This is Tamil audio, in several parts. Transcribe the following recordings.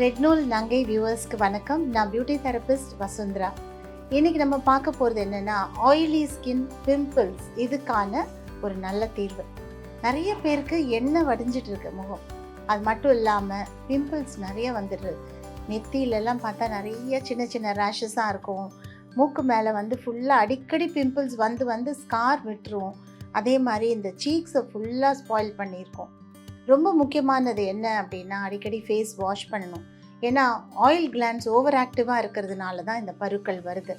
ரெட்னோல் நங்கை வியூவர்ஸ்க்கு வணக்கம். நான் பியூட்டி தெரபிஸ்ட் வசுந்தரா. இன்றைக்கி நம்ம பார்க்க போகிறது என்னென்னா ஆயிலி ஸ்கின் பிம்பிள்ஸ் இதுக்கான ஒரு நல்ல தீர்வு. நிறைய பேருக்கு எண்ணெய் வடிஞ்சிட்டு இருக்கு முகம். அது மட்டும் இல்லாமல் பிம்பிள்ஸ் நிறைய வந்துடுது. நெத்தியிலலாம் பார்த்தா நிறைய சின்ன சின்ன ரேஷஸாக இருக்கும். மூக்கு மேலே வந்து ஃபுல்லாக அடிக்கடி பிம்பிள்ஸ் வந்து வந்து ஸ்கார் விட்டுரும். அதே மாதிரி இந்த சீக்ஸை ஃபுல்லாக ஸ்பாயில் பண்ணியிருக்கோம். ரொம்ப முக்கியமானது என்ன அப்படின்னா அடிக்கடி ஃபேஸ் வாஷ் பண்ணணும். ஏன்னா ஆயில் கிளான்ஸ் ஓவர் ஆக்டிவாக இருக்கிறதுனால தான் இந்த பருக்கள் வருது.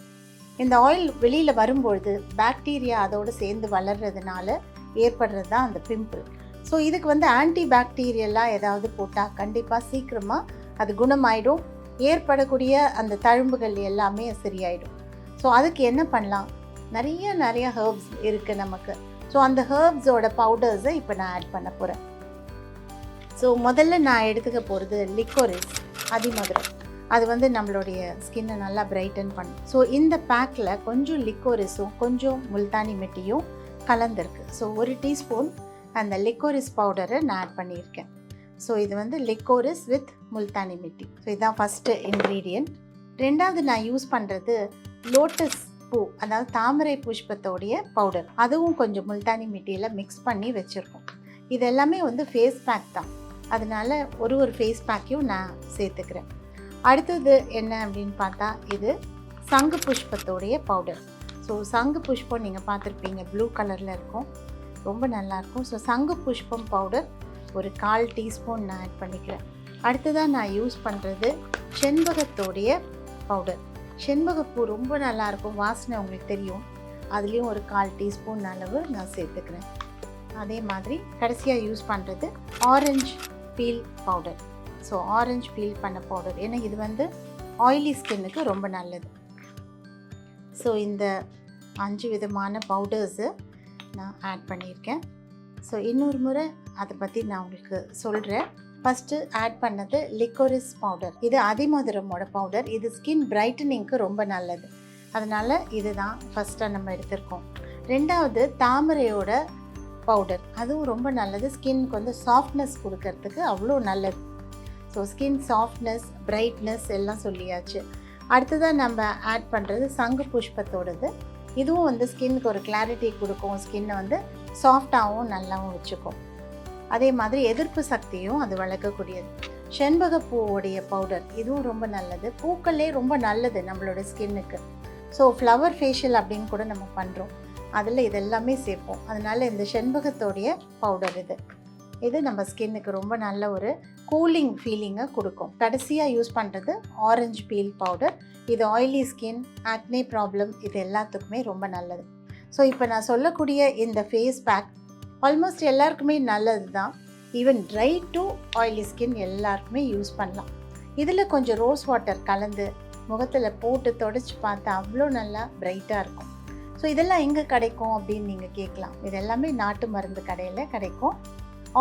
இந்த ஆயில் வெளியில் வரும்பொழுது பாக்டீரியா அதோடு சேர்ந்து வளர்றதுனால ஏற்படுறது தான் அந்த பிம்பிள் ஸோ இதுக்கு வந்து ஆன்டி பாக்டீரியெல்லாம் ஏதாவது போட்டால் கண்டிப்பாக சீக்கிரமாக அது குணமாயிடும். ஏற்படக்கூடிய அந்த தழும்புகள் எல்லாமே சரியாயிடும். ஸோ அதுக்கு என்ன பண்ணலாம்? நிறைய நிறைய ஹர்ப்ஸ் இருக்குது நமக்கு. ஸோ அந்த ஹர்ப்ஸோட பவுடர்ஸை இப்போ நான் ஆட் பண்ண போகிறேன் ஸோ முதல்ல நான் எடுத்துக்க போகிறது லிக்கோரிஸ் அதிமதுரம் அது வந்து நம்மளுடைய ஸ்கின்னை நல்லா பிரைட்டன் பண்ணும். ஸோ இந்த பேக்கில் கொஞ்சம் லிக்கோரிஸும் கொஞ்சம் முல்தானி மெட்டியும் கலந்துருக்கு. ஸோ ஒரு டீஸ்பூன் அந்த லிக்கோரிஸ் பவுடரை நான் ஆட் பண்ணியிருக்கேன். ஸோ இது வந்து liquorice with Multani mitti. So இதுதான் ஃபஸ்ட்டு இன்க்ரீடியண்ட் ரெண்டாவது நான் யூஸ் பண்ணுறது லோட்டஸ் பூ அதாவது தாமரை புஷ்பத்தோடைய பவுடர் அதுவும் கொஞ்சம் முல்தானி மிட்டியில் மிக்ஸ் பண்ணி வச்சுருக்கோம். இது எல்லாமே வந்து ஃபேஸ் பேக் தான். அதனால் ஒரு ஒரு ஃபேஸ் பேக்கையும் நான் சேர்த்துக்கிறேன். அடுத்தது என்ன அப்படின்னு பார்த்தா இது சங்கு புஷ்பத்தோடைய பவுடர் ஸோ சங்கு புஷ்பம் நீங்கள் பார்த்துருப்பீங்க ப்ளூ கலரில் இருக்கும். ரொம்ப நல்லாயிருக்கும் ஸோ சங்கு புஷ்பம் பவுடர் ஒரு கால் டீஸ்பூன் நான் ஆட் பண்ணிக்கிறேன். அடுத்ததாக நான் யூஸ் பண்ணுறது செண்பகத்தோடைய பவுடர் செண்பகப்பூ ரொம்ப நல்லாயிருக்கும் வாசனை உங்களுக்கு தெரியும். அதுலேயும் ஒரு கால் டீஸ்பூன் அளவு நான் சேர்த்துக்கிறேன். அதே மாதிரி கடைசியாக யூஸ் பண்ணுறது orange peel powder so orange peel பண்ண பவுடர் ஏன்னா இது வந்து ஆயிலி ஸ்கின்னுக்கு ரொம்ப நல்லது. ஸோ இந்த அஞ்சு விதமான பவுடர்ஸு நான் ஆட் பண்ணியிருக்கேன். ஸோ இன்னொரு முறை அதை பற்றி நான் உங்களுக்கு சொல்கிறேன் ஃபஸ்ட்டு ஆட் பண்ணது லிக்கோரிஸ் பவுடர் இது அதிமதுரமோட பவுடர் இது ஸ்கின் பிரைட்டனிங்க்கு ரொம்ப நல்லது. அதனால் இதுதான் ஃபஸ்ட்டாக நம்ம எடுத்திருக்கோம். ரெண்டாவது தாமரையோட பவுடர் அதுவும் ரொம்ப நல்லது. ஸ்கின்க்கு வந்து சாஃப்ட்னஸ் கொடுக்கறதுக்கு அவ்வளோ நல்லது. ஸோ ஸ்கின் சாஃப்ட்னஸ் பிரைட்னஸ் எல்லாம் சொல்லியாச்சு. அடுத்ததாக நம்ம ஆட் பண்ணுறது சங்கு புஷ்பத்தோடது. இதுவும் வந்து ஸ்கின்னுக்கு ஒரு கிளாரிட்டி கொடுக்கும். ஸ்கின்னை வந்து சாஃப்டாகவும் நல்லாவும் வச்சுக்கும். அதே மாதிரி எதிர்ப்பு சக்தியும் அது வளர்க்கக்கூடியது. செண்பக பூவோடைய பவுடர் இதுவும் ரொம்ப நல்லது. பூக்களே ரொம்ப நல்லது நம்மளோட ஸ்கின்னுக்கு ஸோ ஃப்ளவர் ஃபேஷியல் அப்படின்னு கூட நம்ம பண்ணுறோம் அதில் இதெல்லாமே சேர்ப்போம். அதனால் இந்த செண்பகத்தோடைய பவுடர் இது. இது நம்ம ஸ்கின்னுக்கு ரொம்ப நல்ல ஒரு கூலிங் ஃபீலிங்கை கொடுக்கும். கடைசியாக யூஸ் பண்ணுறது ஆரஞ்சு பீல் பவுடர் இது ஆயிலி ஸ்கின் ஆக்னே ப்ராப்ளம் இது எல்லாத்துக்குமே ரொம்ப நல்லது. ஸோ இப்போ நான் சொல்லக்கூடிய இந்த ஃபேஸ் பேக் ஆல்மோஸ்ட் எல்லாருக்குமே நல்லது தான் even dry to oily skin எல்லாருக்குமே யூஸ் பண்ணலாம். இதில் கொஞ்சம் ரோஸ் வாட்டர் கலந்து முகத்தில் போட்டு தொடச்சி பார்த்தா அவ்வளோ நல்லா பிரைட்டாக இருக்கும். ஸோ இதெல்லாம் எங்கே கிடைக்கும் அப்படின்னு நீங்கள் கேட்கலாம். இது எல்லாமே நாட்டு மருந்து கடையில் கிடைக்கும்.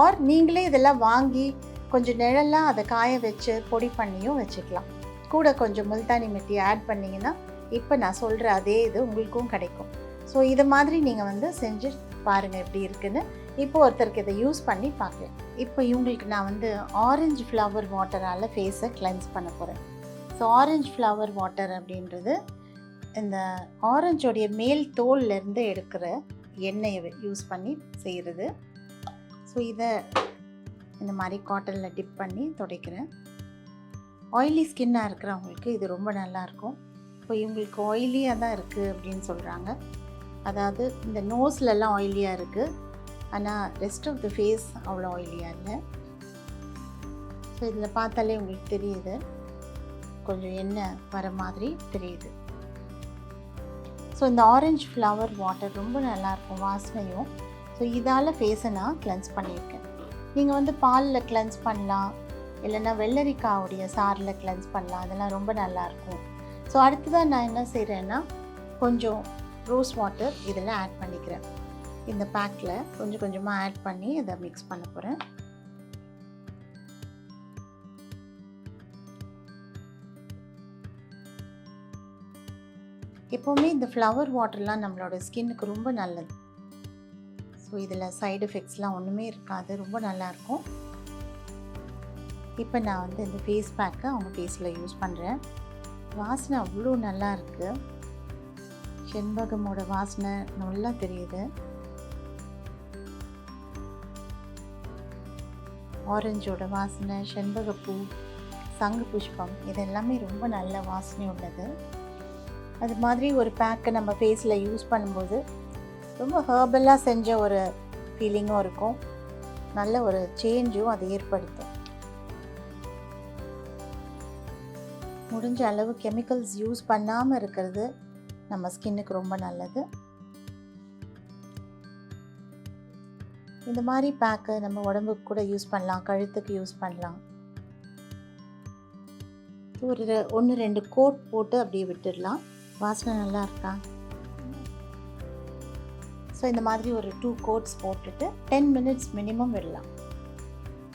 ஆர் நீங்களே இதெல்லாம் வாங்கி கொஞ்சம் நிழலாக அதை காய வச்சு பொடி பண்ணியும் வச்சுக்கலாம். கூட கொஞ்சம் முல்தானி மெட்டி ஆட் பண்ணிங்கன்னா இப்போ நான் சொல்கிற அதே இது உங்களுக்கும் கிடைக்கும். ஸோ இது மாதிரி நீங்கள் வந்து செஞ்சு பாருங்கள் எப்படி இருக்குன்னு. இப்போ ஒருத்தருக்கு இதை யூஸ் பண்ணி பார்க்கலாம். இப்போ இவங்களுக்கு நான் வந்து ஆரஞ்சு ஃப்ளவர் வாட்டரால் ஃபேஸை கிளென்ஸ் பண்ண போகிறேன் ஸோ ஆரஞ்சு ஃப்ளவர் வாட்டர் அப்படின்றது இந்த ஆரஞ்சோடைய மேல் தோல்லேருந்து எடுக்கிற எண்ணெயை யூஸ் பண்ணி செய்கிறது ஸோ இதை இந்த மாதிரி காட்டனில் டிப் பண்ணி துடைக்கிறேன். ஆயிலி ஸ்கின்னாக இருக்கிறவங்களுக்கு இது ரொம்ப நல்லாயிருக்கும் இப்போ இவங்களுக்கு ஆயிலியாக தான் இருக்குது அப்படின்னு சொல்கிறாங்க அதாவது இந்த நோஸ்லலாம் ஆயிலியாக இருக்குது ஆனால் ரெஸ்ட் ஆஃப் த ஃபேஸ் அவ்வளோ ஆயிலியாக இல்லை. ஸோ இதில் பார்த்தாலே உங்களுக்கு தெரியுது. கொஞ்சம் எண்ணெய் வர மாதிரி தெரியுது. ஸோ இந்த ஆரஞ்சு ஃப்ளவர் வாட்டர் ரொம்ப நல்லாயிருக்கும் வாசனையும். ஸோ இதால் ஃபேஸை நான் கிளென்ஸ் பண்ணியிருக்கேன். நீங்கள் வந்து பாலில் கிளென்ஸ் பண்ணலாம். இல்லைன்னா வெள்ளரிக்காவுடைய சாரில் கிளென்ஸ் பண்ணலாம். அதெல்லாம் ரொம்ப நல்லாயிருக்கும். ஸோ அடுத்ததாக நான் என்ன செய்கிறேன்னா கொஞ்சம் ரோஸ் வாட்டர் இதில் ஆட் பண்ணிக்கிறேன். இந்த பேக்கில் கொஞ்சம் கொஞ்சமாக ஆட் பண்ணி இதை மிக்ஸ் பண்ண போகிறேன் எப்போவுமே இந்த ஃப்ளவர் வாட்டர்லாம் நம்மளோட ஸ்கின்னுக்கு ரொம்ப நல்லது. ஸோ இதில் சைடு எஃபெக்ட்ஸ்லாம் ஒன்றுமே இருக்காது. ரொம்ப நல்லாயிருக்கும் இப்போ நான் வந்து இந்த ஃபேஸ் பேக்கை அவங்க ஃபேஸில் யூஸ் பண்ணுறேன் வாசனை அவ்வளோ நல்லா இருக்குது செண்பகமோட வாசனை நல்லா தெரியுது. ஆரஞ்சோட வாசனை செண்பகப்பூ சங்கு புஷ்பம் இது எல்லாமே ரொம்ப நல்ல வாசனை உள்ளது. அது மாதிரி ஒரு பேக்கை நம்ம ஃபேஸில் யூஸ் பண்ணும்போது ரொம்ப ஹேர்பலாக செஞ்ச ஒரு ஃபீலிங்கும் இருக்கும். நல்ல ஒரு சேஞ்சும் அது ஏற்படுத்தும். முடிஞ்ச அளவு கெமிக்கல்ஸ் யூஸ் பண்ணாமல் இருக்கிறது நம்ம ஸ்கின்னுக்கு ரொம்ப நல்லது. இந்த மாதிரி பேக்கு நம்ம உடம்புக்கு கூட யூஸ் பண்ணலாம் கழுத்துக்கு யூஸ் பண்ணலாம். ஒரு ஒன்று ரெண்டு கோட் போட்டு அப்படியே விட்டுடலாம். வாசனை நல்லா இருக்கா? ஸோ இந்த மாதிரி ஒரு டூ கோட்ஸ் போட்டுட்டு டென் மினிட்ஸ் மினிமம் விடலாம்.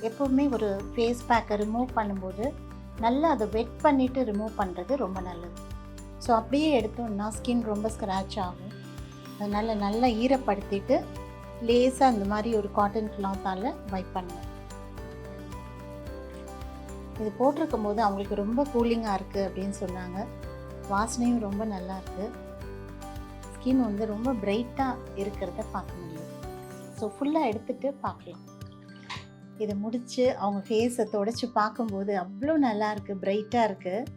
எப்போவுமே ஒரு ஃபேஸ் பேக்கை ரிமூவ் பண்ணும்போது நல்லா அதை வெட் பண்ணிவிட்டு ரிமூவ் பண்ணுறது ரொம்ப நல்லது. ஸோ அப்படியே எடுத்தோம்னா ஸ்கின் ரொம்ப ஸ்க்ராட்ச் ஆகும். அதனால் நல்லா ஈரப்படுத்திட்டு லேசாக அந்த மாதிரி ஒரு காட்டன் கிளாத்தால் வைப் பண்ணுவேன் இது போட்டிருக்கும் போது அவங்களுக்கு ரொம்ப கூலிங்காக இருக்குது அப்படின்னு சொன்னாங்க. வாசனையும் ரொம்ப நல்லா இருக்குது ஸ்கின் வந்து ரொம்ப பிரைட்டாக இருக்கிறத பார்க்க முடியும். ஸோ ஃபுல்லாக எடுத்துகிட்டு பார்க்கலாம். இதை முடித்து அவங்க ஃபேஸை தொடச்சி பார்க்கும்போது அவ்வளோ நல்லாயிருக்கு பிரைட்டாக இருக்குது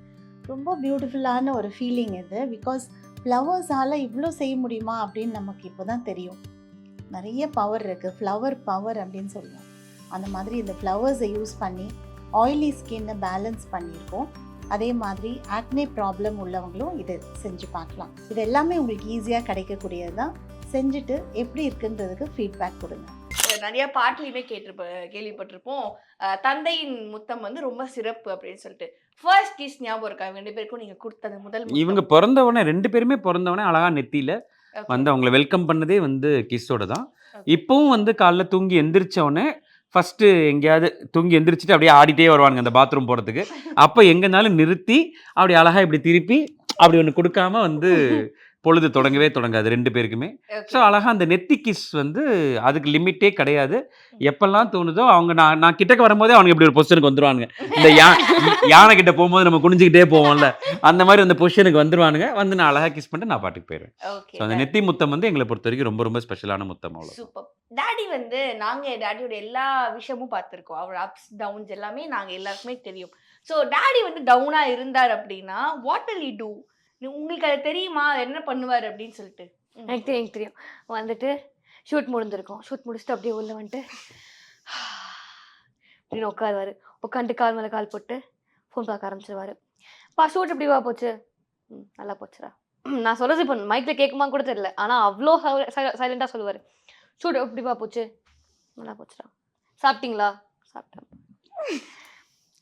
ரொம்ப பியூட்டிஃபுல்லான ஒரு ஃபீலிங் இது. பிகாஸ் ஃப்ளவர்ஸால் இவ்வளோ செய்ய முடியுமா அப்படின்னு நமக்கு இப்போ தான் தெரியும். நிறைய பவர் இருக்குது ஃப்ளவர் பவர் அப்படின்னு சொல்லுவோம். அந்த மாதிரி இந்த ஃப்ளவர்ஸை யூஸ் பண்ணி ஆயிலி ஸ்கின்னை பேலன்ஸ் பண்ணியிருக்கோம். அதே மாதிரி ஆக்னே ப்ராப்ளம் உள்ளவங்களும் இதை செஞ்சு பார்க்கலாம். இது எல்லாமே உங்களுக்கு ஈஸியாக கிடைக்கக்கூடியது தான் செஞ்சுட்டு எப்படி இருக்குன்றதுக்கு ஃபீட்பேக் கொடுங்க. நிறைய பாட்டுலையுமே கேட்டிருப்ப கேள்விப்பட்டிருப்போம். தந்தையின் முத்தம் வந்து ரொம்ப சிறப்பு அப்படின்னு சொல்லிட்டு. ஃபர்ஸ்ட் கிஸ் ஞாபகம் இருக்கா? ரெண்டு பேருக்கும் நீங்க கொடுத்தது முதல். இவங்க பிறந்தவொடனே ரெண்டு பேருமே பிறந்தவொடனே அழகா நெத்தியில. வந்து அவங்கள வெல்கம் பண்ணதே வந்து கிஸ்ஸோட தான். இப்போவும் வந்து காலைல தூங்கி எந்திரிச்ச உடனே ஃபஸ்ட்டு எங்கேயாவது தூங்கி எந்திரிச்சிட்டு அப்படியே ஆடிட்டே வருவானுங்க அந்த பாத்ரூம் போகிறதுக்கு அப்போ எங்கேனாலும் நிறுத்தி அப்படி அழகாக இப்படி திருப்பி அப்படி ஒன்று கொடுக்காம வந்து பொழுது தொடங்கவே தொடங்காது ரெண்டு பேருக்குமே. ஸோ அழகா அந்த நெத்தி கிஸ் வந்து அதுக்கு லிமிட்டே கிடையாது. எப்பெல்லாம் தோணுதோ அவங்க நான் நான் கிட்டக்க வரும்போதே அவனுக்கு இப்படி ஒரு பொசிஷனுக்கு வந்துருவானுங்க. இந்த யா யானை கிட்ட போகும்போது நம்ம குனிஞ்சுக்கிட்டே போவோம்ல. அந்த மாதிரி அந்த பொசிஷனுக்கு வந்துருவானுங்க. வந்து நான் அழகா கிஸ் பண்ணிட்டு நான் பாட்டுக்கு போயிடுவேன். ஸோ அந்த நெத்தி முத்தம் வந்து எங்களை பொறுத்த வரைக்கும் ரொம்ப ரொம்ப ஸ்பெஷலான முத்தம் அவ்வளோ சூப்பர். டாடி வந்து நாங்க டாடியோட எல்லா விஷயமும் பார்த்துருக்கோம். அவர் அப்ஸ் டவுன்ஸ் எல்லாமே நாங்க எல்லாருக்குமே தெரியும். ஸோ டாடி வந்து டவுனா இருந்தார் அப்படின்னா வாட் வில் யூ டூ உங்களுக்கு அது தெரியுமா? என்ன பண்ணுவார் அப்படின்னு சொல்லிட்டு. எனக்கு தெரியும் எனக்கு தெரியும். வந்துட்டு ஷூட் முடிஞ்சிருக்கும். ஷூட் முடிச்சுட்டு அப்படியே உள்ள வந்துட்டு அப்படின்னு உட்காருவாரு. உட்காந்துட்டு கால் மேலே கால் போட்டு ஃபோன் பார்க்க ஆரம்பிச்சிருவாரு. பா ஷூட் எப்படி வா போச்சு. ம் நல்லா போச்சுடா. நான் சொல்றது இப்போ மைக்கில் கேட்குமா கூட தெரியல. ஆனால் அவ்வளோ சைலண்டாக சொல்லுவார். ஷூட் எப்படி வா போச்சு. நல்லா போச்சுடா. சாப்பிட்டீங்களா? சாப்பிட்டேன்.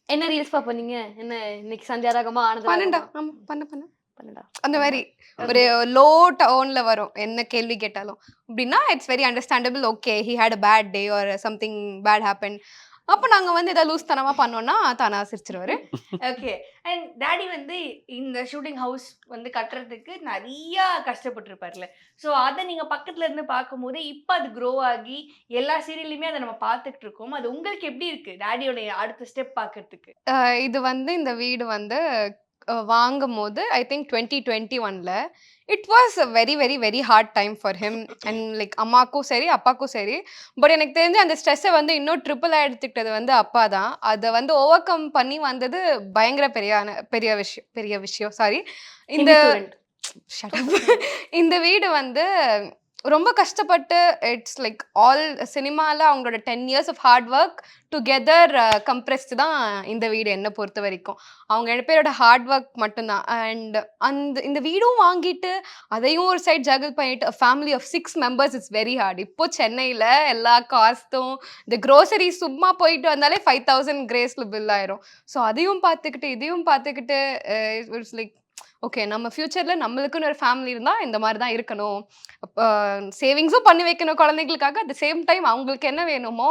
என்ன ரீல்ஸ் பாப்ப நீங்க? என்ன இன்னைக்கு சந்தியாராகமா பன்னெண்டா. ஆனந்தா ஆமா பண்ண பண்ண. பன்னெண்டா அந்த மாதிரி ஒரு லோ டோன்ல வரும். என்ன கேள்வி கேட்டாலும். அப்படின்னா it's very understandable okay he had a bad day or something bad happen அப்போ நாங்க வந்து ஏதாவது லூஸ் தனமா பண்ணோம்னா தானா சிரிச்சிருவாரு. ஓகே அண்ட் டாடி வந்து இந்த ஷூட்டிங் ஹவுஸ் வந்து கட்டுறதுக்கு நிறைய கஷ்டப்பட்டிருப்பார்ல ஸோ அதை நீங்கள் பக்கத்துல இருந்து பார்க்கும்போது இப்போ அது க்ரோ ஆகி எல்லா சீரியல்லையுமே அதை நம்ம பார்த்துட்டு இருக்கோம் அது உங்களுக்கு எப்படி இருக்கு? டாடியோட அடுத்த ஸ்டெப் பார்க்கறதுக்கு. இது வந்து இந்த வீடு வந்து வாங்கும் போது ஐ திங்க் டுவெண்ட்டி டுவெண்ட்டி ஒன்ல it was a very very very hard time for him and like அம்மாக்கும் சரி அப்பாக்கும் சரி. பட் எனக்கு தெரிஞ்சு அந்த ஸ்ட்ரெஸ்ஸை வந்து இன்னும் ட்ரிபிளாக எடுத்துக்கிட்டது வந்து அப்பா தான். அதை வந்து ஓவர் கம் பண்ணி வந்தது பயங்கர பெரியான பெரிய விஷயம் பெரிய விஷயம். சாரி இந்த. இந்த வீடு வந்து ரொம்ப கஷ்டப்பட்டு இட்ஸ் லைக் ஆல் சினிமாவில் அவங்களோட ten years of hard work together compressed தான் இந்த வீடு என்னை பொறுத்த வரைக்கும். அவங்க ரெண்டு பேரோட ஹார்ட் ஒர்க் மட்டும்தான். அண்ட் அந்த இந்த வீடும் வாங்கிட்டு அதையும் ஒரு சைட் ஜகல் பண்ணிட்டு family of six members it's very hard இப்போ சென்னையில் எல்லா காஸ்ட்டும் இந்த க்ரோசரி சும்மா போயிட்டு வந்தாலே ஃபைவ் தௌசண்ட் கிரேஸில் பில் ஆயிரும். ஸோ அதையும் பார்த்துக்கிட்டு இதையும் பார்த்துக்கிட்டு uh, இட்ஸ் லைக் ஓகே நம்ம ஃப்யூச்சரில் நம்மளுக்குன்னு ஒரு ஃபேமிலி இருந்தால் இந்த மாதிரி தான் இருக்கணும். சேவிங்ஸும் பண்ணி வைக்கணும் குழந்தைங்களுக்காக அட் சேம் டைம் அவங்களுக்கு என்ன வேணுமோ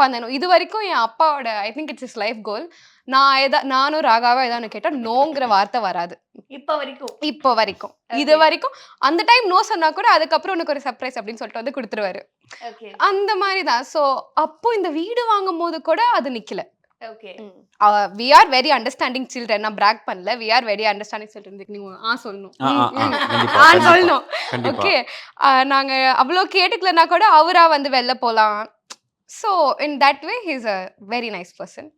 பண்ணணும். இது வரைக்கும் என் அப்பாவோட I think it's is life goal நான் எதா நானும் ராகாவா ஏதாவது கேட்டால் நோங்கிற வார்த்தை வராது. இப்போ வரைக்கும்? இப்போ வரைக்கும். இது. வரைக்கும் அந்த டைம் நோ சொன்னா கூட அதுக்கப்புறம் உனக்கு ஒரு சர்ப்ரைஸ் அப்படின்னு சொல்லிட்டு வந்து கொடுத்துருவாரு. அந்த மாதிரி தான். ஸோ அப்போ இந்த வீடு வாங்கும் போது கூட அது நிக்கல. Okay we are very understanding children நான் பிராக் பண்ணல. We are very understanding children நீங்க ஆ சொல்லணும். ஆ. சொல்லணும். ஓகே நாங்க அவ்வளோ கேட்டுக்கலனா கூட அவரா வந்து வெளில போலாம். So in that way he's a very nice person